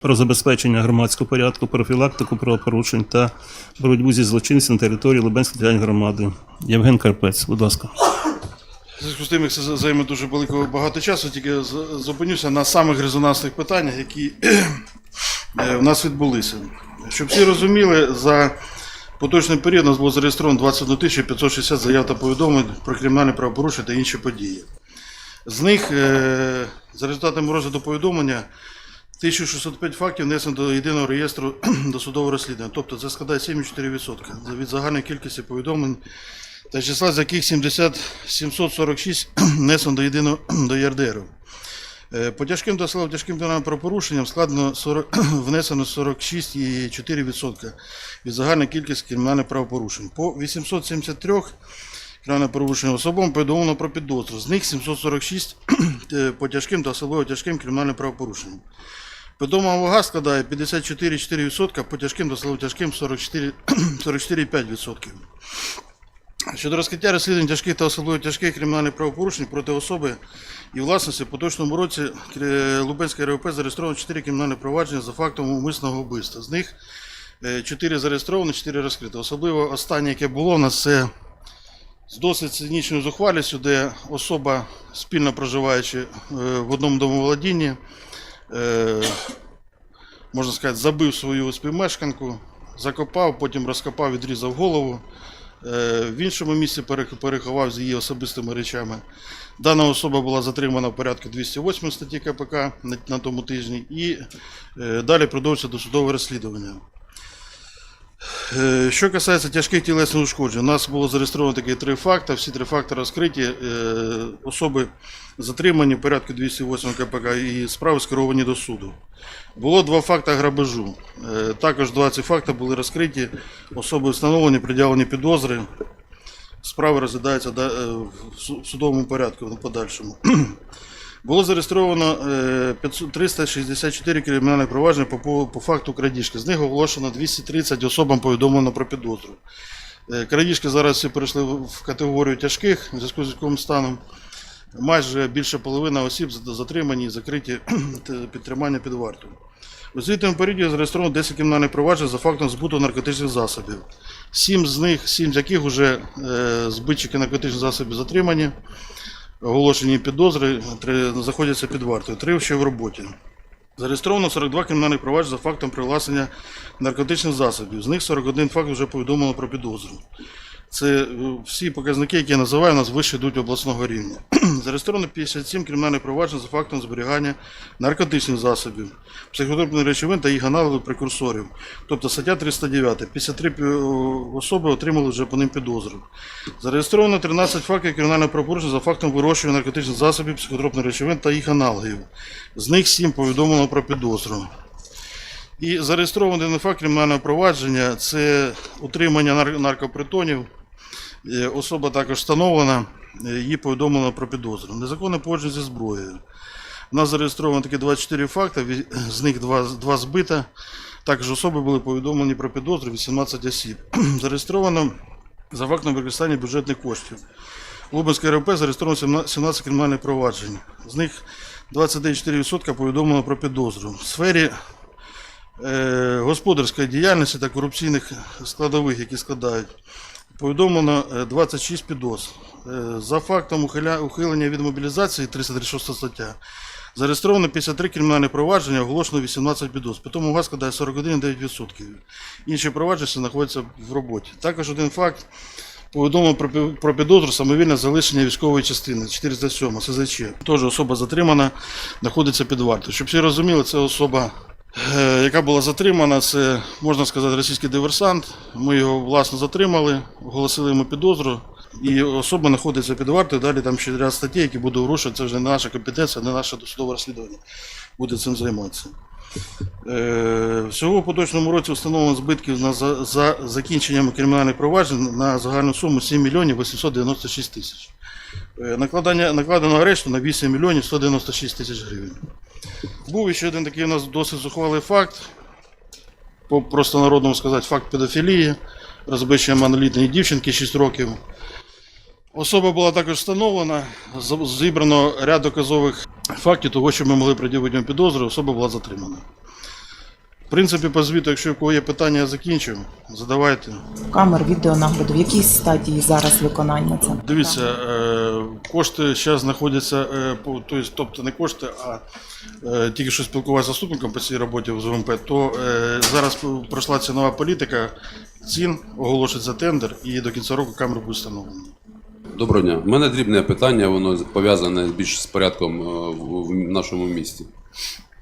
про забезпечення громадського порядку, профілактику правопорушень та боротьбу зі злочинцем на території Лубенської громади. Євген Карпець, будь ласка. Зв'язку з тим, як це займе дуже великого багато часу, тільки зупинюся на самих резонансних питаннях, які е, в нас відбулися. Щоб всі розуміли, за поточний період у нас було зареєстровано 21 560 заяв та повідомлень про кримінальні правопорушення та інші події. З них, е, за результатами розгляду повідомлення, 1605 фактів внесено до єдиного реєстру досудового розслідування, тобто це складає 7,4% від загальної кількості повідомлень та числа з яких 70, 746 внесено до єдиного до ЄРДРу. Е, По тяжким та слава тяжким кримінальним правопорушенням складено 40, внесено 46,4% від загальної кількості кримінальних правопорушень. По 873 кримінальних правопорушень особам повідомлено про підозру. З них 746 е, по тяжким та особливо тяжким кримінальним правопорушенням. Відома вага складає 54,4%, по тяжким та особливо тяжким 44,5%. Щодо розкриття розслідувань тяжких та особливо тяжких кримінальних правопорушень проти особи і власності, в поточному році Лубенське РВП зареєстровано 4 кримінальні провадження за фактом умисного вбивства. З них 4 зареєстровані, 4 розкриті. Особливо останнє, яке було у нас, це з досить цинічною зухвалістю, де особа, спільно проживаючи е, в одному домоволодінні, е, можна сказати, забив свою співмешканку, закопав, потім розкопав, відрізав голову. Е, В іншому місці переховав з її особистими речами. Дана особа була затримана в порядку 208 статті КПК на, тому тижні і е, далі продовжується досудове розслідування. Е, Що касається тяжких тілесних ушкоджень, у нас було зареєстровано такі три факти. Всі три факти розкриті. Е, Особи затримані в порядку 208 КПК і справи скеровані до суду. Було два факти грабежу. Е, Також два ці були розкриті. Особи встановлені, приділені підозри. Справи розглядаються в судовому порядку в подальшому. Було зареєстровано е, 500 364 кримінальних провадження по, факту крадіжки. З них оголошено 230 особам повідомлено про підозру. Е, Крадіжки зараз всі перейшли в категорію тяжких в зв'язку з військовим станом. Майже більше половина осіб затримані і закриті т- під тримання під вартою. У звітному періоді зареєстровано 10 кримінальних проваджень за фактом збуту наркотичних засобів. Сім з них, сім з яких вже е, збитчики наркотичних засобів затримані, оголошені підозри, знаходяться під вартою, три ще в роботі. Зареєстровано 42 кримінальних проваджень за фактом привласнення наркотичних засобів. З них 41 факт вже повідомлено про підозру. Це е, всі показники, які я називаю, у нас вище йдуть обласного рівня. Зареєстровано 57 кримінальних проваджень за фактом зберігання наркотичних засобів, психотропних речовин та їх аналогів прекурсорів. Тобто стаття 309. 53 особи отримали вже по ним підозру. Зареєстровано 13 фактів кримінального правопорушення за фактом вирощування наркотичних засобів, психотропних речовин та їх аналогів. З них 7 повідомлено про підозру. І зареєстрований на факт кримінального провадження це утримання наркопритонів. Е, Особа також встановлена, е, їй повідомлено про підозру. Незаконне поводження зі зброєю. У нас зареєстровано такі 24 факти, з них 2, 2 збита. Також особи були повідомлені про підозру 18 осіб. Зареєстровано за фактом використання бюджетних коштів. Лубенське РП зареєстровано 17 17 кримінальних проваджень. З них 29,4% повідомлено про підозру. В сфері е, господарської діяльності та корупційних складових, які складають, повідомлено е, 26 підоз. Е, За фактом ухилення від мобілізації 336 стаття. Зареєстровано 53 кримінальні провадження, оголошено 18 підоз. Питому газ складає 41,9%. Інші провадження знаходяться в роботі. Також один факт. Повідомлено про, підозру самовільне залишення військової частини 407 СЗЧ. Теж особа затримана, знаходиться під вартою. Щоб всі розуміли, це особа, е, яка була затримана, це можна сказати російський диверсант. Ми його власно затримали, оголосили йому підозру. І особа знаходиться під вартою. Далі там ще ряд статей, які будуть вирушувати. Це вже не наша компетенція, не наше досудове розслідування. Буде цим займатися. Е, Всього в поточному році встановлено збитків на за, за закінченням кримінальних проваджень на загальну суму 7 мільйонів 896 тисяч. Е, Накладання, накладено арешту на 8 мільйонів 196 тисяч гривень. Був ще один такий у нас досить зухвалий факт. По просто народному сказати, факт педофілії, розбичення монолітної дівчинки 6 років. Особа була також встановлена, зібрано ряд доказових фактів того, що ми могли приділити підозру, особа була затримана. В принципі, по звіту, якщо у кого є питання, я закінчу. Задавайте. камер відеонагляду. В якій стадії зараз виконання це? Дивіться, е, кошти зараз знаходяться, е, по, то есть, тобто не кошти, а е, тільки що спілкувався з заступником по цій роботі в ЗВМП, то е, зараз пройшла цінова політика, цін оголошується тендер і до кінця року камери будуть встановлені. Доброго дня. У мене дрібне питання, воно пов'язане більш з порядком е, в в нашому місті.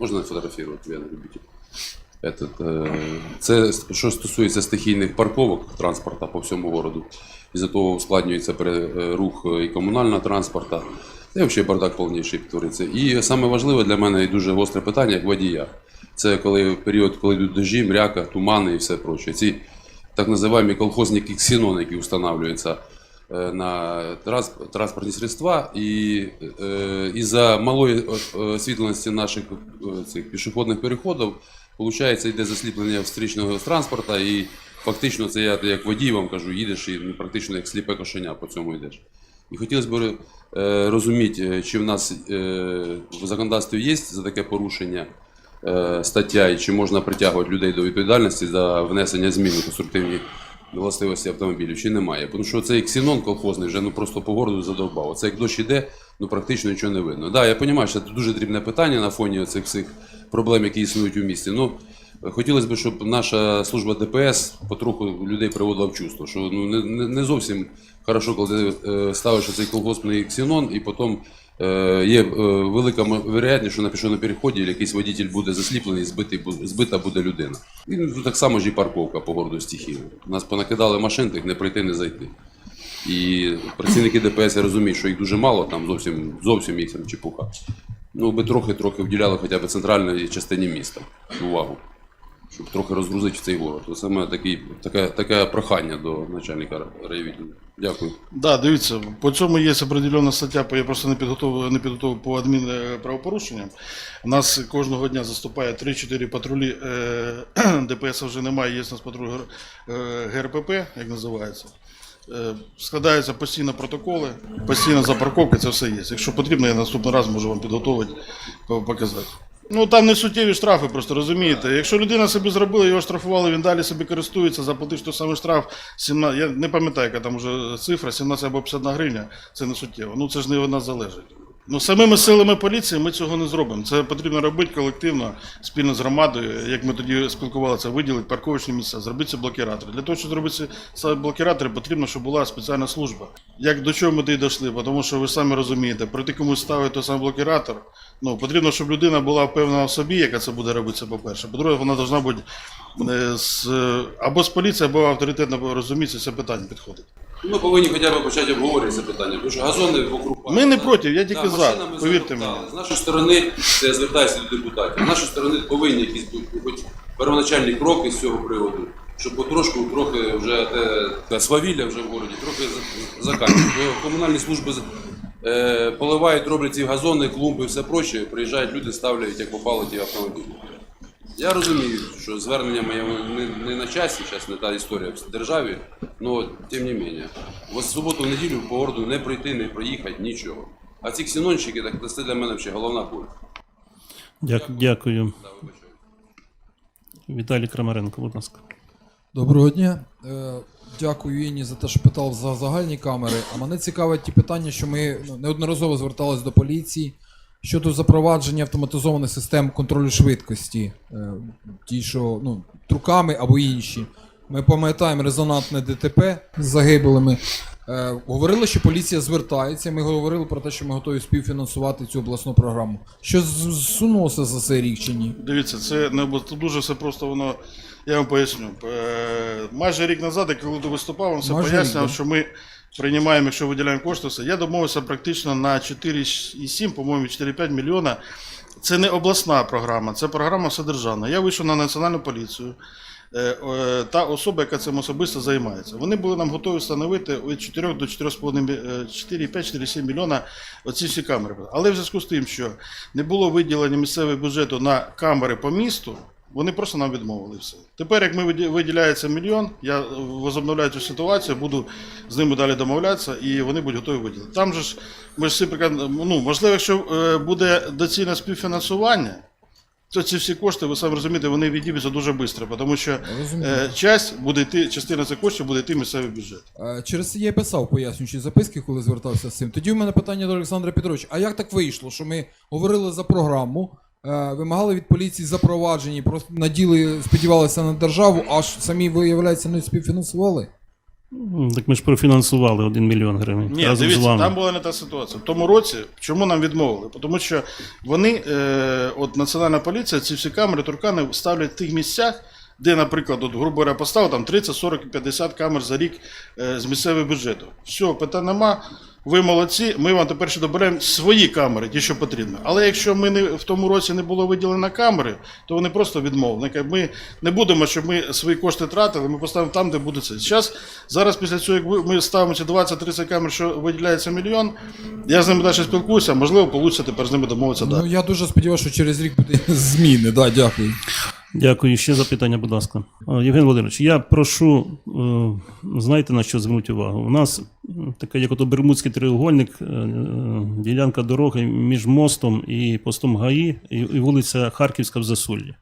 Можна фотографувати, я не любитель. Этот, е, Це що стосується стихійних парковок транспорту по всьому городу. Із-за того ускладнюється е, рух і комунального транспорту. Й взагалі бардак повніший твориться. І саме важливе для мене і дуже гостре питання, як водія. Це коли період, коли йдуть дожі, мряка, тумани і все проче. Ці так називаємо колхозні ксенони, які встановлюються е, на транс- транспортні средства, і е, із-за малої е, освітленості наших е, цих пішохідних переходів, виходить, йде засліплення встрічного транспорту, і фактично це я як водій вам кажу, їдеш і ну, практично як сліпе кошеня по цьому йдеш. І хотілося б е, розуміти, е, чи в нас е, в законодавстві є за таке порушення е, стаття, і чи можна притягувати людей до відповідальності за внесення змін у конструктивні властивості автомобілів, чи немає. Тому що цей ксенон колхозний вже ну просто по городу задовбав. Оце як дощ іде, ну практично нічого не видно. Да, я розумію, що це дуже дрібне питання на фоні цих всіх проблем, які існують у місті. Ну, хотілося б, щоб наша служба ДПС потроху людей приводила в чувство, що ну, не, не, зовсім хорошо, коли ти е, ставиш цей колгоспний ксенон і потім е, є е, велика вероятність, що на пішохідному переході якийсь водитель буде засліплений, збитий, збита буде людина. І ну, так само ж і парковка по городу стихійно. Нас понакидали машин, тих не пройти, не зайти. І працівники ДПС я розумію, що їх дуже мало, там зовсім, зовсім їх там чепуха. Ну, би трохи-трохи вділяли хоча б центральній частині міста увагу, щоб трохи розгрузити цей город. Це саме такий, таке, таке прохання до начальника райвідділу. Дякую. Да, дивіться, по цьому є определена стаття, я просто не підготовив, не підготовив по адмінправопорушенням. У нас кожного дня заступає 3-4 патрулі, е, ДПС вже немає, є у нас патруль е, ГРПП, як називається. Е, Складаються постійно протоколи, постійно за парковки, це все є. Якщо потрібно, я наступний раз можу вам підготувати, по- показати. Ну там не суттєві штрафи, просто розумієте. Якщо людина собі зробила, його штрафували, він далі собі користується, заплатив той самий штраф, 17, я не пам'ятаю, яка там вже цифра, 17 або 51 гривня, це не суттєво. Ну це ж не від нас залежить. Ну, самими силами поліції ми цього не зробимо. Це потрібно робити колективно, спільно з громадою. Як ми тоді спілкувалися, виділити парковочні місця, зробити ці блокіратори. Для того, щоб зробити ці блокіратори, потрібно, щоб була спеціальна служба. Як до чого ми дійшли? Тому що ви самі розумієте, прийти комусь ставити той самий блокіратор. Ну, потрібно, щоб людина була впевнена в собі, яка це буде робити, це по-перше. По-друге, вона повинна бути е, з, або з поліції, або авторитетно розуміти це питання підходить. Ми повинні хоча б почати обговорювати це питання, тому що газони вокруг. Ми не проти, я тільки за, машинами повірте мені. З нашої сторони, це я звертаюся до депутатів, з нашої сторони повинні якісь бути хоч первоначальні кроки з цього приводу, щоб потрошку трохи вже те, свавілля вже в городі, трохи за- заканчують. Бо Комунальні служби поливають, роблять ці газони, клумби і все проще, приїжджають люди, ставлять, як попало ті автомобілі. Я розумію, що звернення моє не, не на часі, зараз не та історія в державі, але тим не менше. В суботу, в неділю по городу не пройти, не проїхати, нічого. А ці ксенончики, так це для мене взагалі головна боль. Дякую. Дякую. Віталій Крамаренко, будь ласка. Доброго дня. Дякую Інні за те, що питав за загальні камери. А мене цікавить ті питання, що ми ну, неодноразово зверталися до поліції щодо запровадження автоматизованих систем контролю швидкості, е, ті, що ну, труками або інші. Ми пам'ятаємо резонантне ДТП з загиблими. Е, говорили, що поліція звертається. Ми говорили про те, що ми готові співфінансувати цю обласну програму. Що зсунулося за цей рік чи ні? Дивіться, це не тут дуже все просто воно. Я вам поясню. Е, Майже рік назад, коли ти виступав, вам все Майже пояснював, рік, да. що ми приймаємо, якщо виділяємо кошти, все. Я домовився практично на 4,7, по-моєму, 4,5 мільйона. Це не обласна програма, це програма вседержавна. Я вийшов на національну поліцію. е, е, Та особа, яка цим особисто займається. Вони були нам готові встановити від 4 до 4,5-4,7 мільйона оці всі камери. Але в зв'язку з тим, що не було виділення місцевого бюджету на камери по місту, вони просто нам відмовили все. Тепер, як ми виді- виділяється мільйон, я возобновляю цю ситуацію, буду з ними далі домовлятися, і вони будуть готові виділити. Там же ж ми ж всі ну, можливо, якщо е, буде доцільне співфінансування, то ці всі кошти, ви самі розумієте, вони відіб'ються дуже швидко, тому що е, часть буде йти, частина цих коштів буде йти в місцевий бюджет. Через це я писав пояснюючі записки, коли звертався з цим. Тоді в мене питання до Олександра Петровича. А як так вийшло, що ми говорили за програму, вимагали від поліції запровадження, просто наділи, сподівалися на державу, аж самі, виявляється, не співфінансували? Так ми ж профінансували 1 мільйон гривень. Ні, разом з вами. там була не та ситуація. В тому році чому нам відмовили? Тому що вони, е, от Національна поліція, ці всі камери, туркани ставлять в тих місцях, де, наприклад, от, грубо говоря, поставив там 30, 40, 50 камер за рік е, з місцевого бюджету. Все, питань нема. Ви молодці, ми вам тепер ще доберемо свої камери, ті, що потрібно. Але якщо ми не в тому році не було виділено камери, то вони просто відмовили. Ми не будемо, щоб ми свої кошти тратили, ми поставимо там, де буде це. Зараз, зараз після цього, як ми ставимо ці 20-30 камер, що виділяється мільйон, я з ними далі спілкуюся, можливо, вийде тепер з ними домовитися. Ну я дуже сподіваюся, що через рік буде зміни. Да, дякую. Дякую. Ще запитання, будь ласка. Е, Євген Володимирович, я прошу, е, знаєте на що звернути увагу? У нас м, така, як ото Бермудський треугольник, е, е, ділянка дороги між мостом і постом ГАІ і, вулиця Харківська в Засуллі.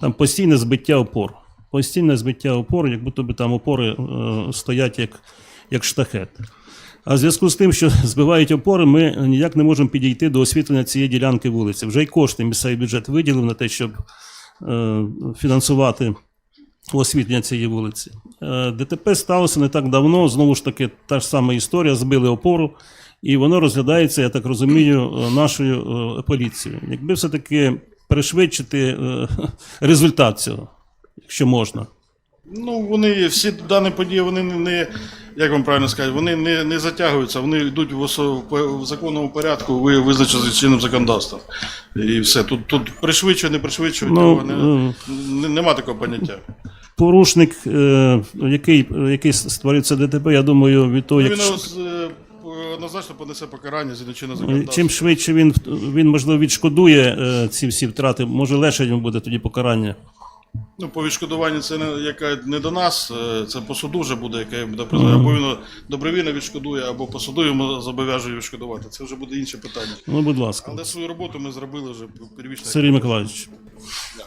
Там постійне збиття опор. Постійне збиття опор, як будто би там опори е, стоять як, як штахет. А в зв'язку з тим, що збивають опори, ми ніяк не можемо підійти до освітлення цієї ділянки вулиці. Вже й кошти місцевий бюджет виділив на те, щоб е, фінансувати освітлення цієї вулиці. Е, ДТП сталося не так давно. Знову ж таки, та ж сама історія, збили опору, і воно розглядається, я так розумію, е, нашою е, поліцією. Якби все-таки пришвидшити е, результат цього, якщо можна. Ну, вони всі дані події, вони не, як вам правильно сказати, вони не, не затягуються, вони йдуть в, осо- в, законному порядку, ви визначені чинним законодавством. І все. Тут, тут пришвидшує, не пришвидшує, Ну, не, е, не, нема такого поняття. Порушник, е, який, який створив ДТП, я думаю, від того, Ну, як він е, однозначно понесе покарання за чинне законодавство. чим швидше він, він можливо відшкодує е, ці всі втрати, може легше йому буде тоді покарання. Ну, по відшкодуванню це не, яка не до нас, е, це по суду вже буде, яке буде признано. Або він добровільно відшкодує, або по суду йому зобов'яжує відшкодувати. Це вже буде інше питання. Ну, будь ласка. Але свою роботу ми зробили вже первічно. Сергій Миколаївич.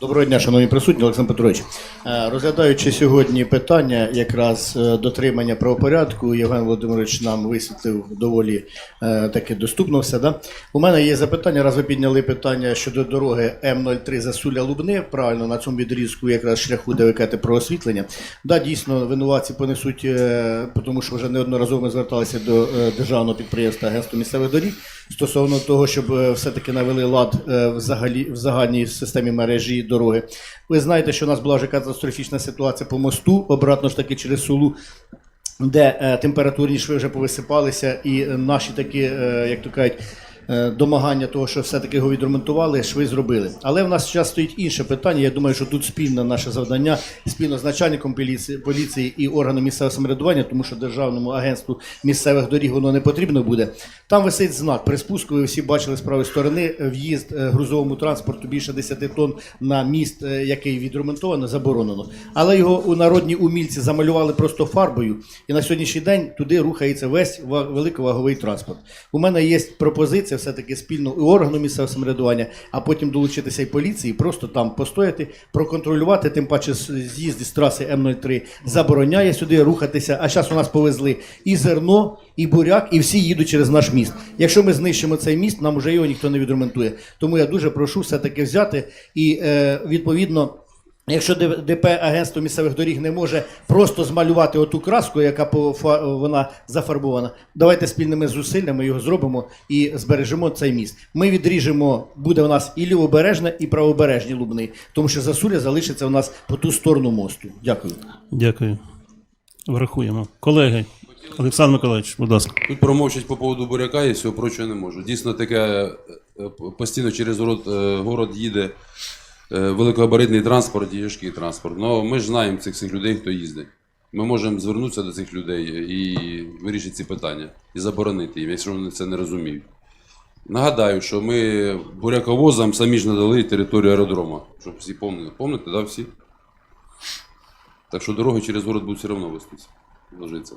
Доброго дня, шановні присутні, Олександр Петрович. Е, Розглядаючи сьогодні питання якраз е, дотримання правопорядку, Євген Володимирович нам висвітлив доволі е, таки доступно все. Да? У мене є запитання, раз ви підняли питання щодо дороги М03 Засуля Лубни, правильно на цьому відрізку якраз шляху, де про освітлення. Да, дійсно, винуватці понесуть, тому що вже неодноразово ми зверталися до державного підприємства Агентства місцевих доріг стосовно того, щоб все-таки навели лад взагалі в загальній системі мережі дороги. Ви знаєте, що у нас була вже катастрофічна ситуація по мосту, обратно ж таки через Сулу. Де е, температурні шви вже повисипалися, і е, наші такі, е, як то кажуть, домагання того, що все-таки його відремонтували, шви зробили. Але в нас зараз стоїть інше питання. Я думаю, що тут спільне наше завдання, спільно з начальником поліції, поліції і органом місцевого самоврядування, тому що державному агентству місцевих доріг воно не потрібно буде. Там висить знак при спуску. Ви всі бачили з правої сторони е, в'їзд е, грузовому транспорту більше 10 тонн на міст, е, який відремонтовано, заборонено. Але його у народні умільці замалювали просто фарбою, і на сьогоднішній день туди рухається весь великоваговий транспорт. У мене є пропозиція все-таки спільно і органу місцевого самоврядування, а потім долучитися і поліції, просто там постояти, проконтролювати, тим паче з- з'їзди з траси М03 забороняє сюди рухатися. А зараз у нас повезли і зерно, і буряк, і всі їдуть через наш міст. Якщо ми знищимо цей міст, нам вже його ніхто не відремонтує. Тому я дуже прошу все-таки взяти і е, відповідно. Якщо ДП агентство місцевих доріг не може просто змалювати оту краску, яка вона зафарбована, давайте спільними зусиллями його зробимо і збережемо цей міст. Ми відріжемо, буде у нас і лівобережне, і правобережні лубни, тому що засуля залишиться у нас по ту сторону мосту. Дякую. Дякую. Врахуємо. Колеги, Олександр Миколаївич, будь ласка. Тут промовчать по поводу буряка і всього прочого не можу. Дійсно, таке е, е, постійно через город, е, город їде великогабаритний транспорт і важкий транспорт. Ну, ми ж знаємо цих всіх людей, хто їздить. Ми можемо звернутися до цих людей і вирішити ці питання і заборонити їм, якщо вони це не розуміють. Нагадаю, що ми буряковозам самі ж надали територію аеродрому, щоб всі пам'ятали. Пам'ятаєте, да, всі? Так що дороги через город будуть все одно вестися. Ложиться.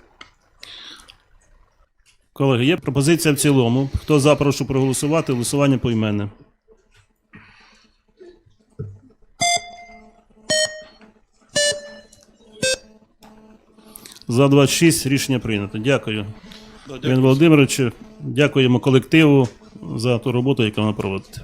Колеги, є пропозиція в цілому. Хто за, прошу проголосувати. Голосування поіменне. За 26 рішення прийнято. Дякую. Дякую. Володимирович, дякуємо колективу за ту роботу, яку ви проводите.